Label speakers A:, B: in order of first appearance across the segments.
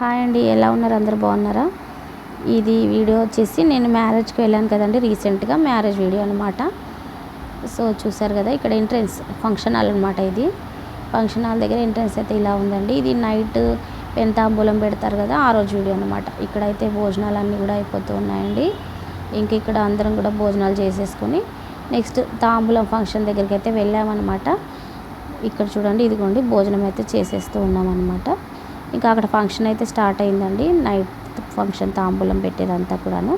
A: Hi అండి ఎలా ఉన్నారు? అందరు బాగున్నారా? ఇది వీడియో వచ్చేసి నేను మ్యారేజ్కి వెళ్ళాను కదండి రీసెంట్గా మ్యారేజ్ వీడియో అనమాట సో చూసారు కదా ఇక్కడ ఎంట్రెన్స్ ఫంక్షన్ హాల్ అనమాట ఇది. ఫంక్షన్ హాల్ దగ్గర ఎంట్రెన్స్ అయితే ఇలా ఉందండి. ఇది నైట్ పెంతాంబూలం పెడతారు కదా ఆ రోజు వీడియో అనమాట ఇక్కడైతే భోజనాలు అన్నీ కూడా అయిపోతూ ఉన్నాయండి. ఇంక ఇక్కడ అందరం కూడా భోజనాలు చేసేసుకొని నెక్స్ట్ తాంబూలం ఫంక్షన్ దగ్గరికి అయితే వెళ్ళామన్నమాట. ఇక్కడ చూడండి ఇదిగోండి భోజనం అయితే చేసేస్తూ ఉన్నామన్నమాట. ఇంకా అక్కడ ఫంక్షన్ అయితే స్టార్ట్ అయిందండి. నైట్ ఫంక్షన్ తాంబూలం పెట్టేదంతా కూడాను.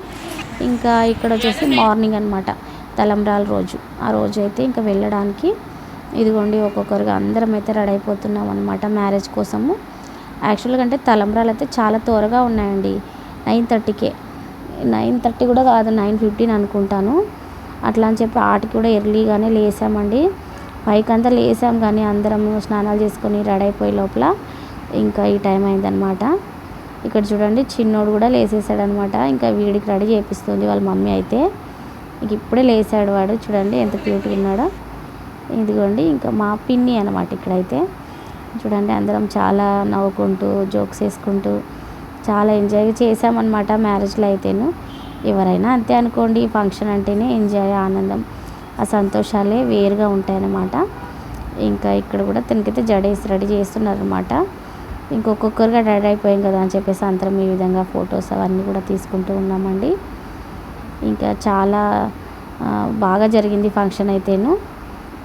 A: ఇంకా ఇక్కడ వచ్చేసి మార్నింగ్ అనమాట తలంబ్రాల రోజు. ఆ రోజు అయితే ఇంకా వెళ్ళడానికి ఇదిగోండి ఒక్కొక్కరుగా అందరం అయితే రెడీ అయిపోతున్నాం అనమాట మ్యారేజ్ కోసము. యాక్చువల్గా అంటే తలంబ్రాలు అయితే చాలా త్వరగా ఉన్నాయండి నైన్ థర్టీకే. నైన్ థర్టీ కూడా కాదు నైన్ ఫిఫ్టీన్ అనుకుంటాను. అట్లా అని చెప్పి ఆటికి కూడా ఎర్లీగానే లేసామండి. పైకి అంతా లేసాం కానీ అందరం స్నానాలు చేసుకొని రెడీ అయిపోయే లోపల ఇంకా ఈ టైం అయిందనమాట ఇక్కడ చూడండి చిన్నోడు కూడా లేసేసాడనమాట ఇంకా వీడికి రెడీ చేపిస్తుంది వాళ్ళ మమ్మీ అయితే. ఇంక ఇప్పుడే లేసాడు వాడు. చూడండి ఎంత క్యూట్గా ఉన్నాడో. ఇదిగోండి ఇంకా మా పిన్ని అనమాట ఇక్కడైతే. చూడండి అందరం చాలా నవ్వుకుంటూ జోక్స్ వేసుకుంటూ చాలా ఎంజాయ్ చేసామన్నమాట మ్యారేజ్లో అయితేను. ఎవరైనా అంతే అనుకోండి ఫంక్షన్ అంటేనే ఎంజాయ్ ఆనందం ఆ సంతోషాలే వేరుగా ఉంటాయన్నమాట. ఇంకా ఇక్కడ కూడా తనకైతే జడేసి రెడీ చేస్తున్నారనమాట ఇంకొక్కొక్కరుగా రెడీ అయిపోయాం కదా అని చెప్పేసి అందరం ఈ విధంగా ఫొటోస్ అవన్నీ కూడా తీసుకుంటూ ఉన్నామండి. ఇంకా చాలా బాగా జరిగింది ఫంక్షన్ అయితేను.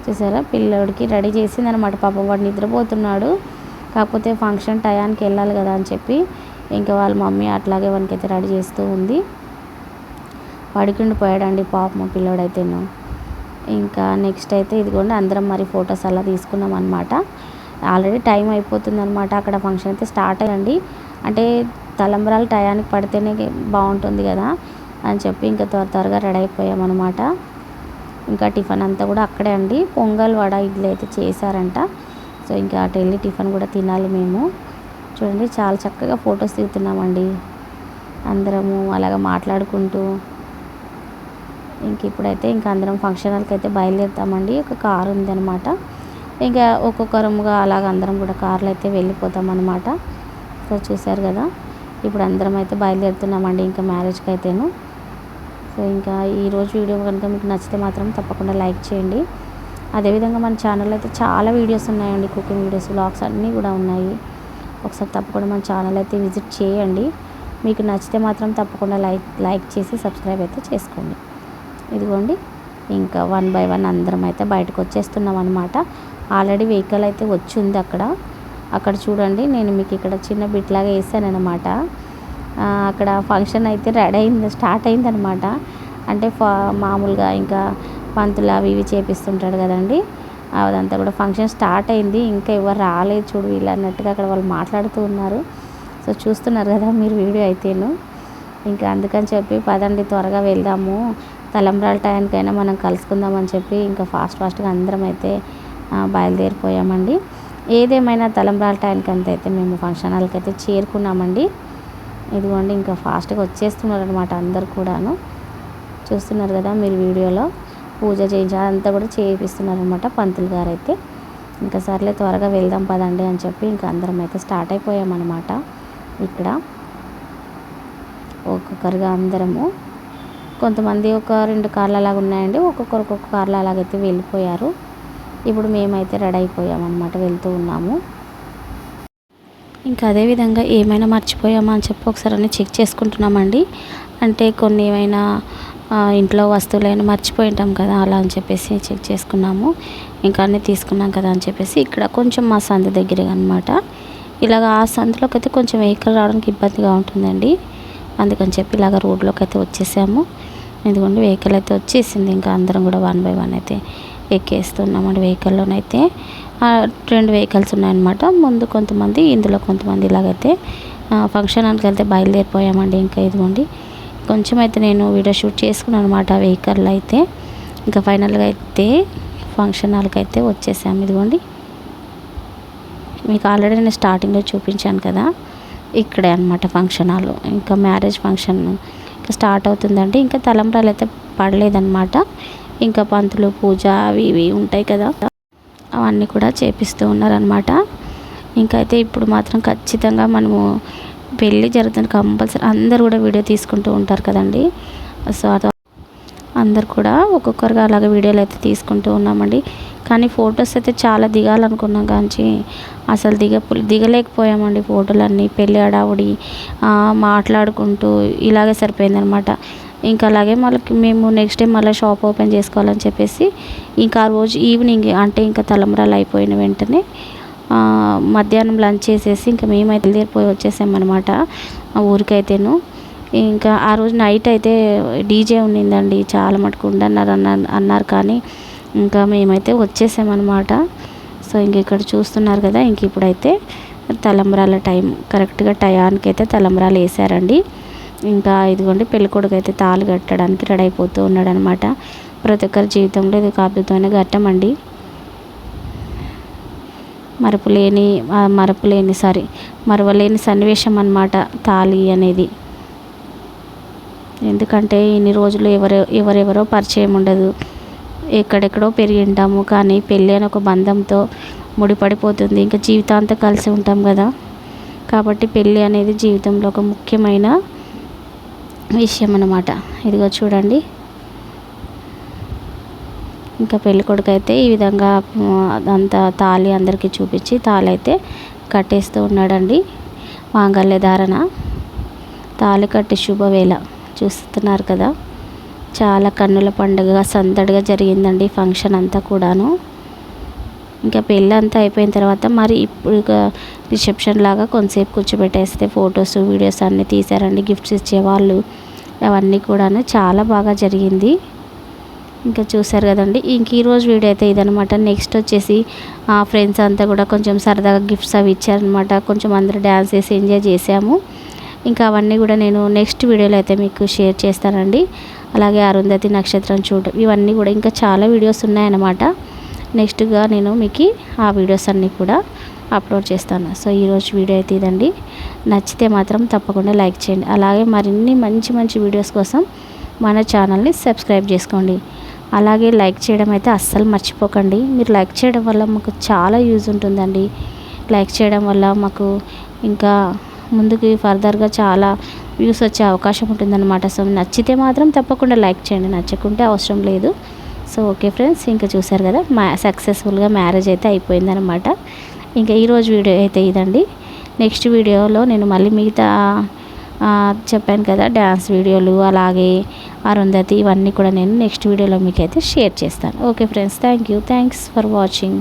A: చూసారా? పిల్లోడికి రెడీ చేసింది అనమాట పాపం వాడు నిద్రపోతున్నాడు. కాకపోతే ఫంక్షన్ టయానికి వెళ్ళాలి కదా అని చెప్పి ఇంకా వాళ్ళ మమ్మీ అట్లాగే వానికైతే రెడీ చేస్తూ ఉంది. పడుకుండిపోయాడండి పాపం పిల్లోడైతేను. ఇంకా నెక్స్ట్ అయితే ఇదిగోండి అందరం మరి ఫొటోస్ అలా తీసుకున్నాం అనమాట ఆల్రెడీ టైం అయిపోతుంది అనమాట అక్కడ ఫంక్షన్ అయితే స్టార్ట్ అయ్యండి. అంటే తలంబరాలు టయానికి పడితేనే బాగుంటుంది కదా అని చెప్పి ఇంకా త్వర త్వరగా రెడీ అయిపోయామన్నమాట. ఇంకా టిఫిన్ అంతా కూడా అక్కడే అండి. పొంగల్ వడ ఇడ్లీ అయితే చేశారంట. సో ఇంకా అటు వెళ్ళి టిఫిన్ కూడా తినాలి మేము. చూడండి చాలా చక్కగా ఫొటోస్ దిగుతున్నామండి. అందరము అలాగా మాట్లాడుకుంటూ ఇంక ఇప్పుడైతే ఇంకా అందరం ఫంక్షన్ హాల్కి అయితే బయలుదేరుతామండి. ఒక కారు ఉందన్నమాట. ఇంకా ఒక్కొక్కరముగా అలాగ అందరం కూడా కార్లో అయితే వెళ్ళిపోతాం అనమాట సో చూసారు కదా ఇప్పుడు అందరం అయితే బయలుదేరుతున్నామండి ఇంకా మ్యారేజ్కి అయితేను. సో ఇంకా ఈరోజు వీడియో కనుక మీకు నచ్చితే మాత్రం తప్పకుండా లైక్ చేయండి. అదేవిధంగా మన ఛానల్లో అయితే చాలా వీడియోస్ ఉన్నాయండి కుకింగ్ వీడియోస్ బ్లాగ్స్ అన్నీ కూడా ఉన్నాయి. ఒకసారి తప్పకుండా మన ఛానల్ అయితే విజిట్ చేయండి. మీకు నచ్చితే మాత్రం తప్పకుండా లైక్ లైక్ చేసి సబ్స్క్రైబ్ అయితే చేసుకోండి. ఇదిగోండి ఇంకా వన్ బై వన్ అందరం అయితే బయటకు వచ్చేస్తున్నాం అనమాట ఆల్రెడీ వెహికల్ అయితే వచ్చి ఉంది అక్కడ. అక్కడ చూడండి నేను మీకు ఇక్కడ చిన్న బిట్లాగా వేసానమాట అక్కడ ఫంక్షన్ అయితే రెడీ అయింది స్టార్ట్ అయిందనమాట అంటే ఫా మామూలుగా ఇంకా పంతులు అవి ఇవి చేపిస్తుంటాడు కదండి. అదంతా కూడా ఫంక్షన్ స్టార్ట్ అయింది ఇంకా ఎవరు రాలేదు చూడు వీళ్ళు అన్నట్టుగా అక్కడ వాళ్ళు మాట్లాడుతూ ఉన్నారు. సో చూస్తున్నారు కదా మీరు వీడియో అయితేను. ఇంకా అందుకని చెప్పి పదండి త్వరగా వెళ్దాము. తలంబ్రాల టైంకైనా మనం కలుసుకుందామని చెప్పి ఇంకా ఫాస్ట్ ఫాస్ట్గా అందరం అయితే బయలుదేరిపోయామండి. ఏదేమైనా తలంబ్రాల టైంకి అంత అయితే మేము ఫంక్షన్ హాల్కి అయితే చేరుకున్నామండి. ఇదిగోండి ఇంకా ఫాస్ట్గా వచ్చేస్తున్నారు అనమాట అందరు కూడాను. చూస్తున్నారు కదా మీరు వీడియోలో పూజ చేయించాలి అంతా కూడా చేయిస్తున్నారు అనమాట పంతులు గారు అయితే ఇంకా సర్లే త్వరగా వెళ్దాం పదండి అని చెప్పి ఇంకా అందరం అయితే స్టార్ట్ అయిపోయామన్నమాట ఇక్కడ. ఒక్కొక్కరుగా అందరము కొంతమంది ఒక రెండు కార్లు అలాగ ఉన్నాయండి ఒక్కొక్కరు ఒక్కొక్క కార్లు అలాగైతే వెళ్ళిపోయారు. ఇప్పుడు మేమైతే రెడీ అయిపోయామన్నమాట వెళ్తూ ఉన్నాము. ఇంకా అదేవిధంగా ఏమైనా మర్చిపోయామా అని చెప్పి ఒకసారి అన్నీ చెక్ చేసుకుంటున్నామండి. అంటే కొన్ని ఏమైనా ఇంట్లో వస్తువులైనా మర్చిపోయి ఉంటాం కదా అలా అని చెప్పేసి చెక్ చేసుకున్నాము. ఇంకా అన్నీ తీసుకున్నాం కదా అని చెప్పేసి ఇక్కడ కొంచెం మా సంత దగ్గర అనమాట ఇలాగ ఆ సంతలోకి అయితే కొంచెం వెహికల్ రావడానికి ఇబ్బందిగా ఉంటుందండి. అందుకని చెప్పి ఇలాగ రోడ్లోకి అయితే వచ్చేసాము. ఎందుకంటే వెహికల్ అయితే వచ్చేసింది. ఇంకా అందరం కూడా వన్ బై వన్ అయితే ఎక్కేస్తున్నామండి వెహికల్లోనైతే. రెండు వెహికల్స్ ఉన్నాయన్నమాట. ముందు కొంతమంది ఇందులో కొంతమంది ఇలాగైతే ఫంక్షన్ హాల్కి బయలుదేరిపోయామండి ఇంకా ఇదిగోండి. కొంచెం అయితే నేను వీడియో షూట్ చేసుకున్నాను అనమాట వెహికల్లో అయితే. ఇంకా ఫైనల్గా అయితే ఫంక్షన్ హాల్కి అయితే వచ్చేసాము ఇదిగోండి. మీకు ఆల్రెడీ నేను స్టార్టింగ్లో చూపించాను కదా ఇక్కడే అనమాట ఫంక్షన్ హాల్. ఇంకా మ్యారేజ్ ఫంక్షన్ ఇంకా స్టార్ట్ అవుతుందండి. ఇంకా తలంబ్రాలు అయితే పడలేదన్నమాట. ఇంకా పంతులు పూజ అవి ఇవి ఉంటాయి కదా. అవన్నీ కూడా చేపిస్తూ ఉన్నారనమాట ఇంకైతే ఇప్పుడు మాత్రం ఖచ్చితంగా మనము పెళ్ళి జరుగుతుంది కంపల్సరీ. అందరు కూడా వీడియో తీసుకుంటూ ఉంటారు కదండి. సో అది అందరు కూడా ఒక్కొక్కరుగా అలాగే వీడియోలు అయితే తీసుకుంటూ ఉన్నామండి. కానీ ఫొటోస్ అయితే చాలా దిగాలనుకున్నాం కానీ అసలు దిగ దిగలేకపోయామండి ఫోటోలన్నీ. పెళ్ళి అడావుడి మాట్లాడుకుంటూ ఇలాగే సరిపోయిందనమాట ఇంకా అలాగే మళ్ళీ మేము నెక్స్ట్ డే మళ్ళీ షాప్ ఓపెన్ చేసుకోవాలని చెప్పేసి ఇంకా ఆ రోజు ఈవినింగ్ అంటే ఇంకా తలంబ్రాలు అయిపోయిన వెంటనే మధ్యాహ్నం లంచ్ చేసేసి ఇంకా మేమైతే వెళ్ళిపోయి వచ్చేసామన్నమాట ఆ ఊరికైతేను. ఇంకా ఆ రోజు నైట్ అయితే డీజే ఉన్నిందండి చాలా మటుకు ఉండన్నారు అన్నారు అన్నారు కానీ ఇంకా మేమైతే వచ్చేసామన్నమాట సో ఇంక ఇక్కడ చూస్తున్నారు కదా ఇంక ఇప్పుడైతే తలంబ్రాల టైం కరెక్ట్గా టయానికి అయితే తలంబరాలు వేసారండి. ఇంకా ఇదిగోండి పెళ్ళికొడుకు అయితే తాళి కట్టడానికి రెడీ అయిపోతూ ఉన్నాడు అనమాట ప్రతి ఒక్కరి జీవితంలో ఇది కాపుతోనే ఘట్టమండి మరపు లేని మరపు లేని సారీ మరవలేని సన్నివేశం అనమాట తాళి అనేది. ఎందుకంటే ఇన్ని రోజులు ఎవరె ఎవరెవరో పరిచయం ఉండదు. ఎక్కడెక్కడో పెరిగి ఉంటాము కానీ పెళ్ళి అని ఒక బంధంతో ముడిపడిపోతుంది. ఇంకా జీవితాంతం కలిసి ఉంటాం కదా. కాబట్టి పెళ్ళి అనేది జీవితంలో ఒక ముఖ్యమైన విషయం అనమాట ఇదిగో చూడండి. ఇంకా పెళ్ళికొడుకు అయితే ఈ విధంగా అంత తాళి అందరికీ చూపించి తాళి అయితే కట్టేస్తూ ఉన్నాడండి. మాంగళ్య ధారణ తాళి కట్టి శుభవేళ. చూస్తున్నారు కదా. చాలా కన్నుల పండుగగా సందడిగా జరిగిందండి ఫంక్షన్ అంతా కూడాను. ఇంకా పెళ్ళి అంతా అయిపోయిన తర్వాత మరి ఇప్పుడు రిసెప్షన్ లాగా కొంతసేపు కూర్చోబెట్టేస్తే ఫొటోస్ వీడియోస్ అన్నీ తీసారండి గిఫ్ట్స్ ఇచ్చేవాళ్ళు అవన్నీ కూడాను చాలా బాగా జరిగింది. ఇంకా చూసారు కదండి. ఇంక ఈరోజు వీడియో అయితే ఇదనమాట నెక్స్ట్ వచ్చేసి ఆ ఫ్రెండ్స్ అంతా కూడా కొంచెం సరదాగా గిఫ్ట్స్ అవి ఇచ్చారనమాట కొంచెం అందరూ డ్యాన్స్ చేసి ఎంజాయ్ చేసాము ఇంకా అవన్నీ కూడా నేను నెక్స్ట్ వీడియోలో అయితే మీకు షేర్ చేస్తానండి. అలాగే అరుంధతి నక్షత్రం చూడటం ఇవన్నీ కూడా ఇంకా చాలా వీడియోస్ ఉన్నాయన్నమాట. నెక్స్ట్గా నేను మీకు ఆ వీడియోస్ అన్నీ కూడా అప్లోడ్ చేస్తాను. సో ఈరోజు వీడియో అయితే ఇదండి. నచ్చితే మాత్రం తప్పకుండా లైక్ చేయండి. అలాగే మరిన్ని మంచి మంచి వీడియోస్ కోసం మన ఛానల్ని సబ్స్క్రైబ్ చేసుకోండి. అలాగే లైక్ చేయడం అయితే అస్సలు మర్చిపోకండి. మీరు లైక్ చేయడం వల్ల మాకు చాలా యూజ్ ఉంటుందండి. లైక్ చేయడం వల్ల మాకు ఇంకా ముందుకి ఫర్దర్గా చాలా వ్యూస్ వచ్చే అవకాశం ఉంటుందన్నమాట. సో నచ్చితే మాత్రం తప్పకుండా లైక్ చేయండి. నచ్చకుంటే అవసరం లేదు. సో ఓకే ఫ్రెండ్స్ ఇంకా చూసారు కదా మా సక్సెస్ఫుల్గా మ్యారేజ్ అయితే అయిపోయిందనమాట ఇంకా ఈరోజు వీడియో అయితే ఇదండి. నెక్స్ట్ వీడియోలో నేను మళ్ళీ మిగతా చెప్పాను కదా డ్యాన్స్ వీడియోలు అలాగే అరుంధతి ఇవన్నీ కూడా నేను నెక్స్ట్ వీడియోలో మీకు అయితే షేర్ చేస్తాను. Okay friends thank you. Thanks for watching.